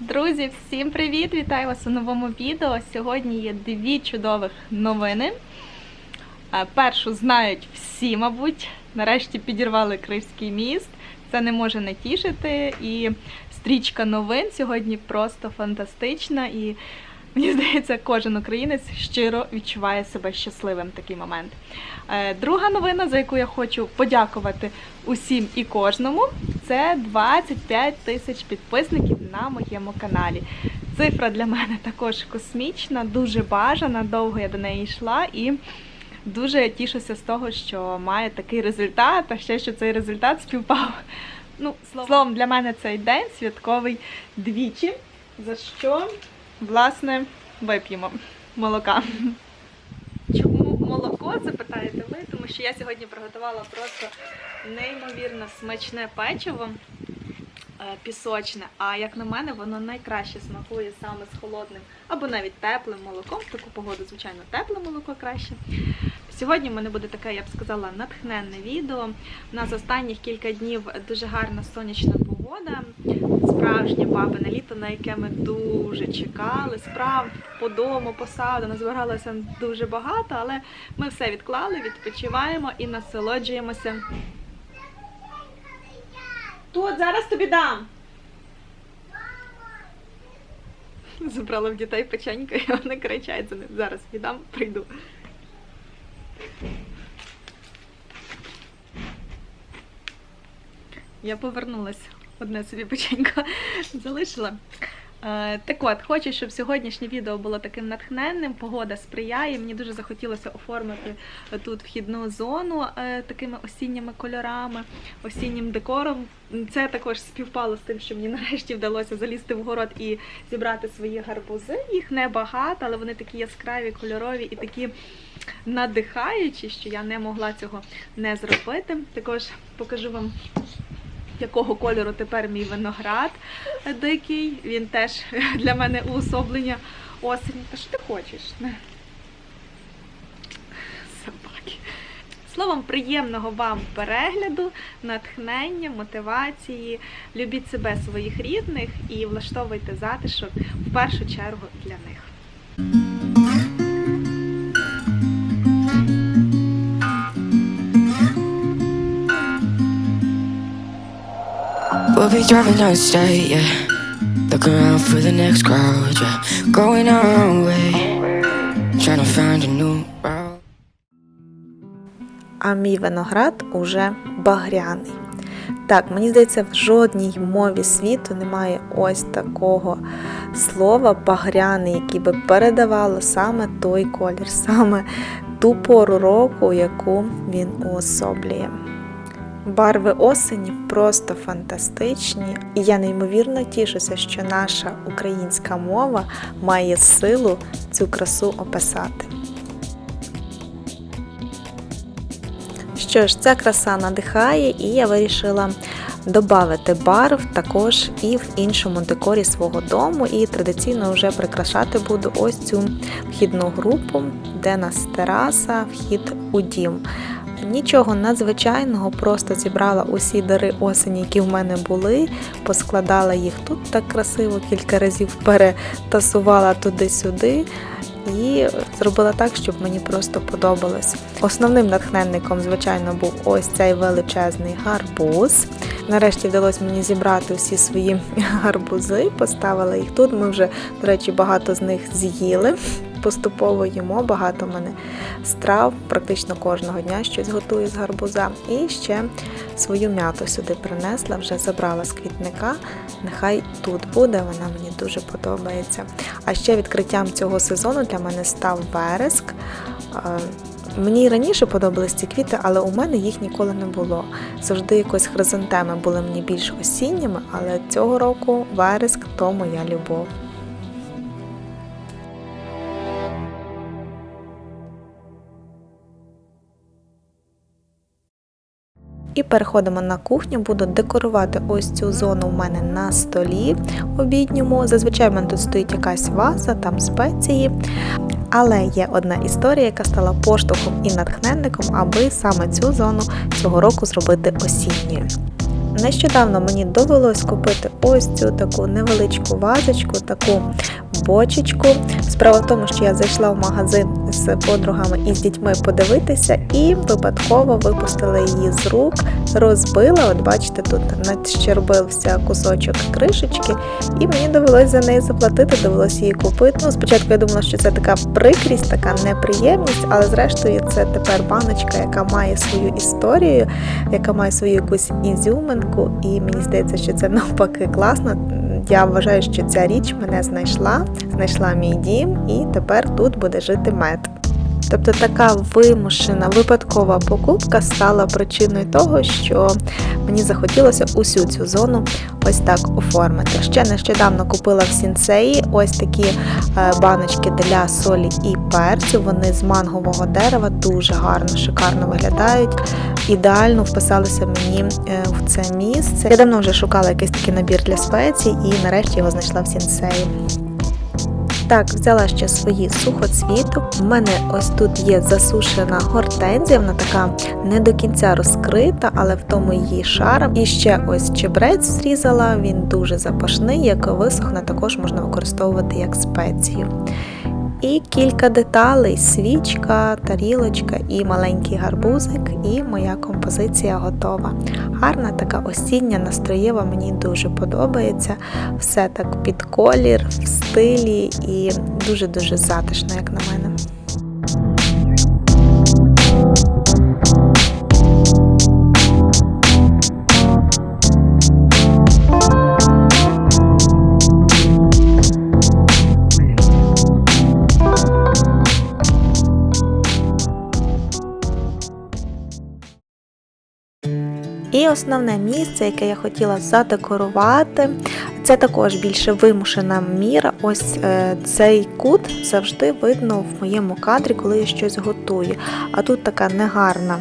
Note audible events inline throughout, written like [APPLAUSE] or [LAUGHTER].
Друзі, всім привіт! Вітаю вас у новому відео. Сьогодні є дві чудових новини. Е, Першу знають всі, мабуть. Нарешті підірвали Кривський міст. Це не може не тішити. І стрічка новин сьогодні просто фантастична. І мені здається, кожен українець щиро відчуває себе щасливим в такий момент. Е, Друга новина, за яку я хочу подякувати усім і кожному, це 25 тисяч підписників на моєму каналі. Цифра для мене також космічна, дуже бажана. Довго я до неї йшла і дуже тішуся з того, що має такий результат, а ще що цей результат співпав. Ну, словом, для мене цей день святковий двічі, за що, власне, вип'ємо молока. Чому молоко, запитаєте ви? Тому що я сьогодні приготувала просто неймовірно смачне печиво е, пісочне. А як на мене, воно найкраще смакує саме з холодним або навіть теплим молоком. В таку погоду, звичайно, тепле молоко краще. Сьогодні в мене буде таке, я б сказала, натхненне відео. У нас останніх кілька днів дуже гарна сонячна погода, справжнє бабине літо, на яке ми дуже чекали. Справ по дому, по саду назбиралося дуже багато, але ми все відклали, відпочиваємо і насолоджуємося. Тут зараз тобі дам. Забрала в дітей печеньку і вони кричать за ним. Зараз віддам, прийду. Я повернулась. Одне собі печенько [LAUGHS] залишила. Е, Так от, хочу, щоб сьогоднішнє відео було таким натхненним. Погода сприяє. Мені дуже захотілося оформити тут вхідну зону е, такими осінніми кольорами, осіннім декором. Це також співпало з тим, що мені [LAUGHS] нарешті вдалося залізти в город і зібрати свої гарбузи. Їх небагато, але вони такі яскраві, кольорові і такі надихаючі, що я не могла цього не зробити. Також покажу вам якого кольору тепер мій виноград дикий. Він теж для мене уособлення осені. Та що ти хочеш? Собаки. Словом, приємного вам перегляду, натхнення, мотивації. Любіть себе, своїх рідних і влаштовуйте затишок в першу чергу для них. We'll be driving the state, yeah. Looking around for the next crowd, yeah. Going our own way. Trying to find a new route. а мій виноград уже багряний. Так, мені здається, в жодній мові світу немає ось такого слова багряний, який би передавало саме той колір, саме ту пору року, яку він уособлює. Барви осені просто фантастичні, і я неймовірно тішуся, що наша українська мова має силу цю красу описати. Що ж, ця краса надихає, і я вирішила додати барв також і в іншому декорі свого дому. І традиційно вже прикрашати буду ось цю вхідну групу, де нас тераса, вхід у дім. Нічого надзвичайного, просто зібрала усі дари осені, які в мене були, поскладала їх тут так красиво, кілька разів перетасувала туди-сюди і зробила так, щоб мені просто подобалось. Основним натхненником, звичайно, був ось цей величезний гарбуз. Нарешті вдалося мені зібрати усі свої [LAUGHS] гарбузи, поставила їх тут. Ми вже, до речі, багато з них з'їли. Поступово їмо, багато мене страв, практично кожного дня щось готую з гарбуза. І ще свою м'яту сюди принесла, вже забрала з квітника. Нехай тут буде, вона мені дуже подобається. А ще відкриттям цього сезону для мене став вереск. Мені і раніше подобались ці квіти, але у мене їх ніколи не було. Завжди якось хризантеми були мені більш осінніми, але цього року вереск то моя любов. І переходимо на кухню, буду декорувати ось цю зону у мене на столі обідньому. Зазвичай в мене тут стоїть якась ваза, там спеції. Але є одна історія, яка стала поштовхом і натхненником, аби саме цю зону цього року зробити осінньою. Нещодавно мені довелось купити ось цю таку невеличку вазочку, таку бочечку. Справа в тому, що я зайшла в магазин з подругами і з дітьми подивитися, і випадково випустила її з рук, розбила. От бачите, тут надщербився кусочок кришечки, і мені довелось за неї заплатити, довелось її купити. Ну, спочатку я думала, що це така прикрість, така неприємність, але зрештою це тепер баночка, яка має свою історію, яка має свою якусь ізюминку, і мені здається, що це [LAUGHS] навпаки класно. Я вважаю, що ця річ мене знайшла, знайшла мій дім, і тепер тут буде жити мед. Тобто така вимушена випадкова покупка стала причиною того, що мені захотілося усю цю зону ось так оформити. Ще нещодавно купила в сінсеї ось такі е, баночки для солі і перцю. Вони з мангового дерева дуже гарно, шикарно виглядають. Ідеально вписалися мені е, в це місце. Я давно вже шукала якийсь такий набір для спецій і нарешті його знайшла в сінсеї. Так, взяла ще свої сухоцвіту. У мене ось тут є засушена гортензія, вона така не до кінця розкрита, але в тому її шара. І ще ось чебрець зрізала, він дуже запашний, як висохне, також можна використовувати як спецію. І кілька деталей: свічка, тарілочка і маленький гарбузик, і моя композиція готова. Гарна така осіння, настроєва, мені дуже подобається. Все так під колір, в стилі і дуже-дуже затишно, як на мене. Основне місце, яке я хотіла задекорувати, це також більше вимушена міра. Ось е, цей кут завжди видно в моєму кадрі, коли я щось готую. А тут така негарна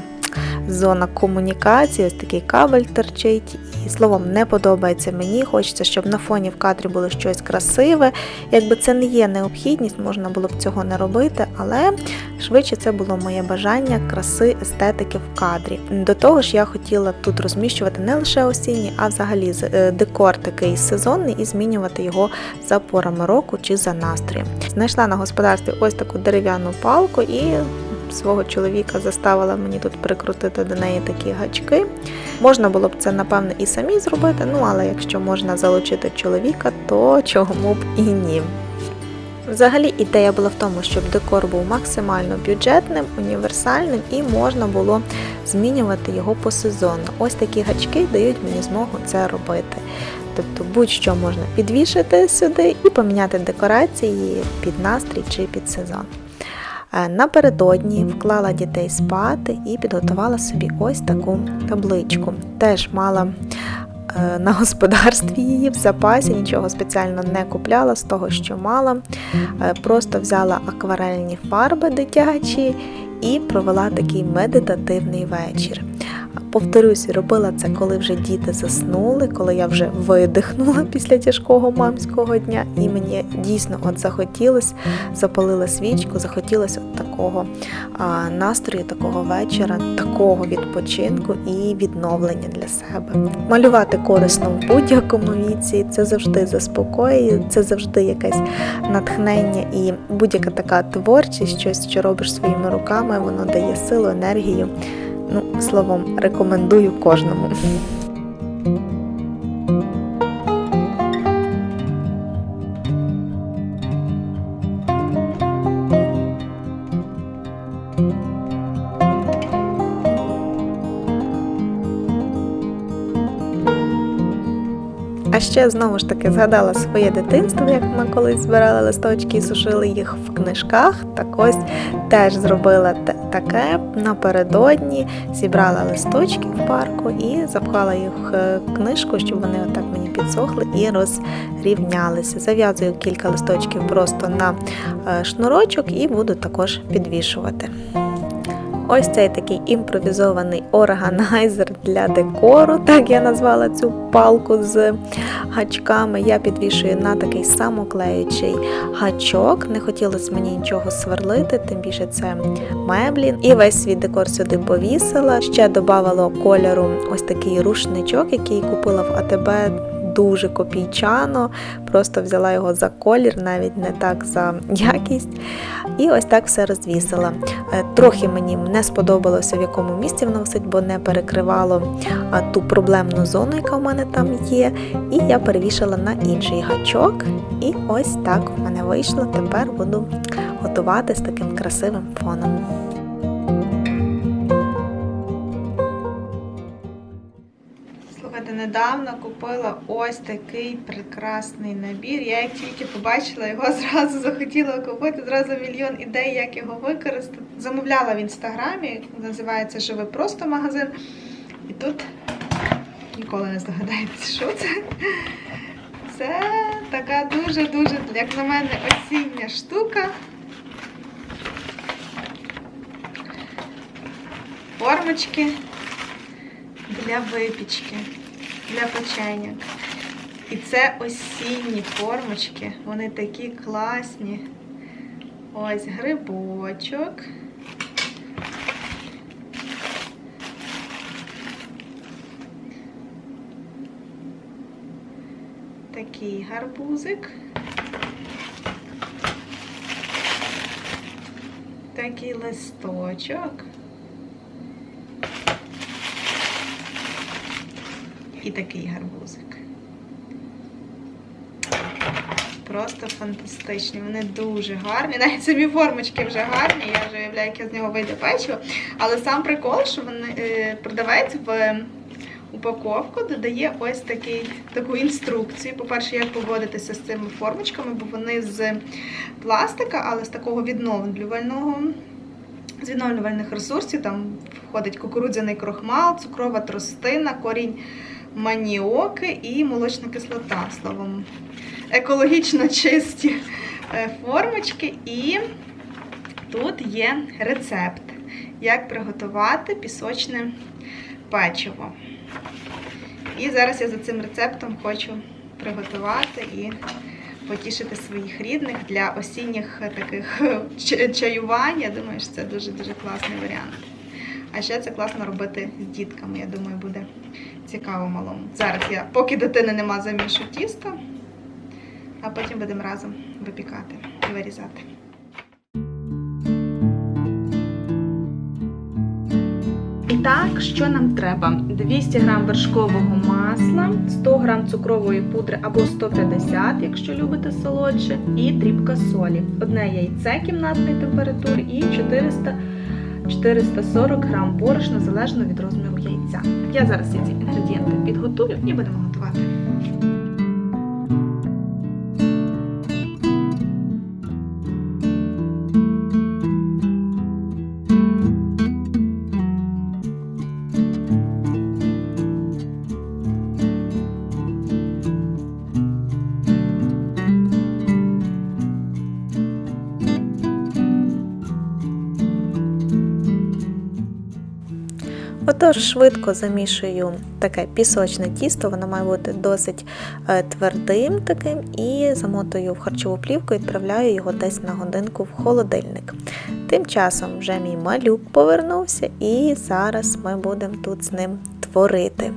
зона комунікації, ось такий кабель торчить. І словом, не подобається мені. Хочеться, щоб на фоні в кадрі було щось красиве. Якби це не є необхідність, можна було б цього не робити, але швидше це було моє бажання краси естетики в кадрі. До того ж, я хотіла тут розміщувати не лише осінні, а взагалі е, декор такий сезонний і змінювати його за порами року чи за настроєм. Знайшла на господарстві ось таку дерев'яну палку і свого чоловіка заставила мені тут прикрутити до неї такі гачки. Можна було б це, напевно, і самі зробити, ну але якщо можна залучити чоловіка, то чому б і ні. Взагалі ідея була в тому, щоб декор був максимально бюджетним, універсальним і можна було змінювати його посезонно. Ось такі гачки дають мені змогу це робити. Тобто будь-що можна підвішати сюди і поміняти декорації під настрій чи під сезон. Напередодні вклала дітей спати і підготувала собі ось таку табличку. Теж мала е, на господарстві її в запасі, нічого спеціально не купляла з того, що мала. Е, Просто взяла акварельні фарби дитячі і провела такий медитативний вечір. Повторюсь, робила це, коли вже діти заснули, коли я вже видихнула [LAUGHS] після тяжкого мамського дня, і мені дійсно от захотілося, запалила свічку, захотілося от такого а, настрою, такого вечора, такого відпочинку і відновлення для себе. Малювати корисно в будь-якому віці, це завжди заспокоює, це завжди якесь натхнення і будь-яка така творчість, щось, що робиш своїми руками, воно дає силу, енергію. Ну, словом, рекомендую кожному. А ще знову ж таки згадала своє дитинство, як ми колись збирали листочки і сушили їх в книжках. Так ось теж зробила таке напередодні, зібрала листочки в парку і запхала їх в книжку, щоб вони отак мені підсохли і розрівнялися. Зав'язую кілька листочків просто на е, шнурочок і буду також підвішувати. Ось цей такий імпровізований органайзер для декору, так я назвала цю палку з гачками. Я підвішую на такий самоклеючий гачок. Не хотілося мені нічого сверлити, тим більше це меблі. І весь свій декор сюди повісила. Ще додавала кольору ось такий рушничок, який купила в АТБ дуже копійчано. Просто взяла його за колір, навіть не так за якість. І ось так все розвісила. Е, Трохи мені не сподобалося, в якому місці воно висить, бо не перекривало ту проблемну зону, яка в мене там є. І я перевішала на інший гачок. І ось так в мене вийшло. Тепер буду готувати з таким красивим фоном. Недавно купила ось такий прекрасний набір. Я як тільки побачила його, [LAUGHS] зразу захотіла купити, зразу мільйон ідей, як його використати. Замовляла в інстаграмі, називається Живи просто магазин. І тут ніколи не здогадаєтесь, що це. Це така дуже-дуже, як на мене, осіння штука. Формочки для випічки, для печеньок. І це осінні формочки. Вони такі класні. Ось грибочок. Такий гарбузик. Такий листочок. І такий гарбузик. Просто фантастичні. Вони дуже гарні. Навіть самі формочки вже гарні. Я вже уявляю, яке з нього вийде печиво. Але сам прикол, що вони е, продавець в упаковку додає ось такий, таку інструкцію. По-перше, як поводитися з цими формочками, бо вони з пластика, але з такого відновлювального. З відновлювальних ресурсів там входить кукурудзяний крохмал, цукрова тростина, корінь маніоки і молочна кислота, словом, екологічно чисті е, формочки. І тут є рецепт, як приготувати пісочне печиво. І зараз я за цим рецептом хочу приготувати і потішити своїх рідних для осінніх таких чаювань. Я думаю, що це дуже-дуже класний варіант. А ще це класно робити з дітками, я думаю, буде цікаво малому. Зараз я, поки дитини нема, замішу тісто, а потім будемо разом випікати і вирізати. І так, що нам треба? 200 г вершкового масла, 100 г цукрової пудри або 150, якщо любите солодше, і дрібка солі. Одне яйце кімнатної температури і 400 440 грам борошна залежно від розміру яйця. Я зараз ці інгредієнти підготую і будемо готувати. Отож, швидко замішую таке пісочне тісто, воно має бути досить е, твердим таким, і замотую в харчову плівку і відправляю його десь на годинку в холодильник. Тим часом вже мій малюк повернувся, і зараз ми будемо тут з ним творити.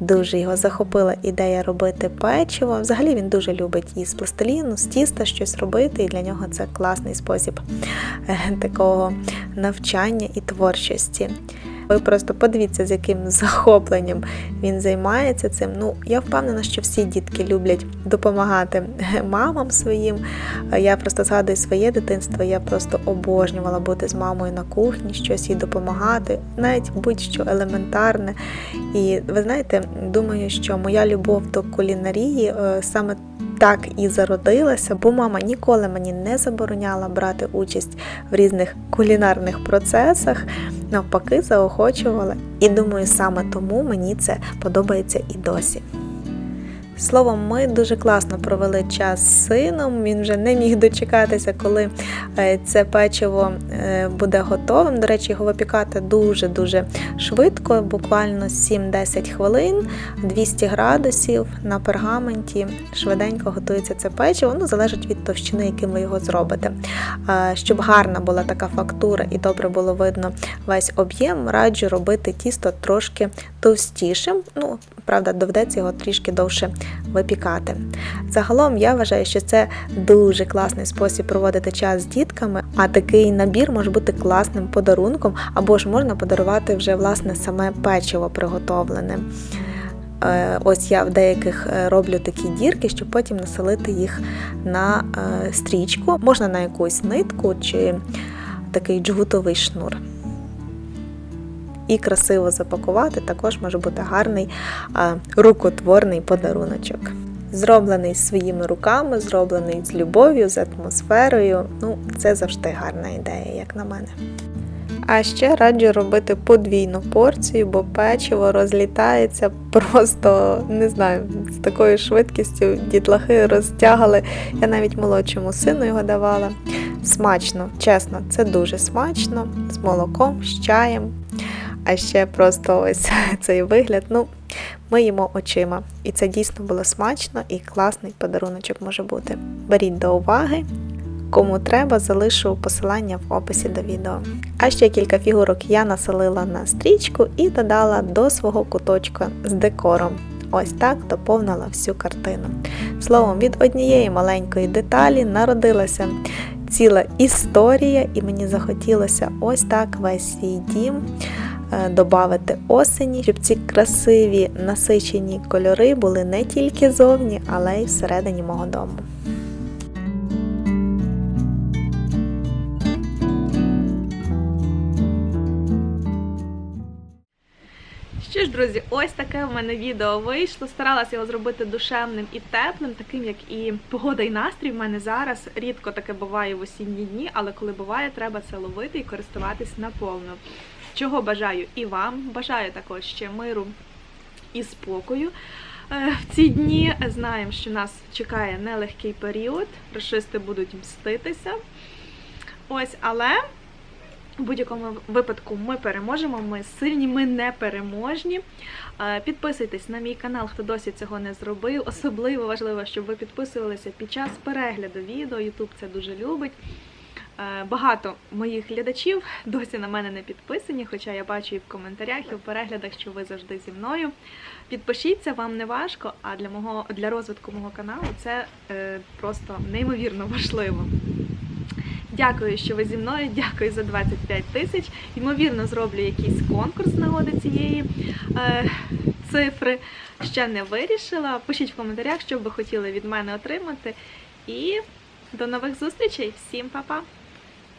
Дуже його захопила ідея робити печиво. Взагалі він дуже любить із пластиліну, з тіста щось робити, і для нього це класний спосіб е, такого навчання і творчості. Ви просто подивіться, з яким захопленням він займається цим. Ну, я впевнена, що всі дітки люблять допомагати [LAUGHS] мамам своїм. Я просто згадую своє дитинство. Я просто обожнювала бути з мамою на кухні, щось їй допомагати, навіть будь-що елементарне. І ви знаєте, думаю, що моя любов до кулінарії е, саме так і зародилася, бо мама ніколи мені не забороняла брати участь в різних кулінарних процесах, навпаки, заохочувала. І думаю, саме тому мені це подобається і досі. Словом, ми дуже класно провели час з сином. Він вже не міг дочекатися, коли е, це печиво е, буде готовим. До речі, його випікати дуже-дуже швидко, буквально 7-10 хвилин, 200 градусів на пергаменті. Швиденько готується це печиво, ну залежить від товщини, яким ви його зробите. Щоб гарна була така фактура і добре було видно весь об'єм, раджу робити тісто трошки товстішим. Ну, правда, доведеться його трішки довше випікати. Загалом я вважаю, що це дуже класний спосіб проводити час з дітками, а такий набір може бути класним подарунком, або ж можна подарувати вже власне саме печиво приготовлене. Е, Ось я в деяких е, роблю такі дірки, щоб потім населити їх на е, стрічку, можна на якусь нитку чи такий джгутовий шнур. І красиво запакувати також може бути гарний рукотворний подаруночок. Зроблений своїми руками, зроблений з любов'ю, з атмосферою. Ну, це завжди гарна ідея, як на мене. А ще раджу робити подвійну порцію, бо печиво розлітається просто не знаю, з такою швидкістю дітлахи розтягали. Я навіть молодшому сину його давала. Смачно, чесно, це дуже смачно, з молоком, з чаєм. А ще просто ось [LAUGHS] цей вигляд. Ну, ми їмо очима. І це дійсно було смачно і класний подаруночок може бути. Беріть до уваги. Кому треба, залишу посилання в описі до відео. А ще кілька фігурок я населила на стрічку і додала до свого куточка з декором. Ось так доповнила всю картину. Словом, від однієї маленької деталі народилася ціла історія, і мені захотілося ось так весь свій дім додати осені, щоб ці красиві насичені кольори були не тільки зовні, але й всередині мого дому. Що ж, друзі, ось таке в мене відео вийшло. Старалася його зробити душевним і теплим, таким як і погода і настрій в мене зараз. Рідко таке буває в осінні дні, але коли буває, треба це ловити і користуватись наповно. Чого бажаю і вам. Бажаю також ще миру і спокою. е, В ці дні знаємо, що нас чекає нелегкий період, расисти будуть мститися. Ось, але у будь-якому випадку ми переможемо, ми сильні, ми непереможні. Е, Підписуйтесь на мій канал, хто досі цього не зробив. Особливо важливо, щоб ви підписувалися під час перегляду відео. Ютуб це дуже любить. Е, Багато моїх глядачів досі на мене не підписані, хоча я бачу і в коментарях, і в переглядах, що ви завжди зі мною. Підпишіться, вам не важко, а для мого для розвитку мого каналу це е, просто неймовірно важливо. Дякую, що ви зі мною. Дякую за 25 тисяч. Ймовірно, зроблю якийсь конкурс з нагоди цієї е, цифри. Ще не вирішила. Пишіть в коментарях, що б ви хотіли від мене отримати. І до нових зустрічей. Всім па-па!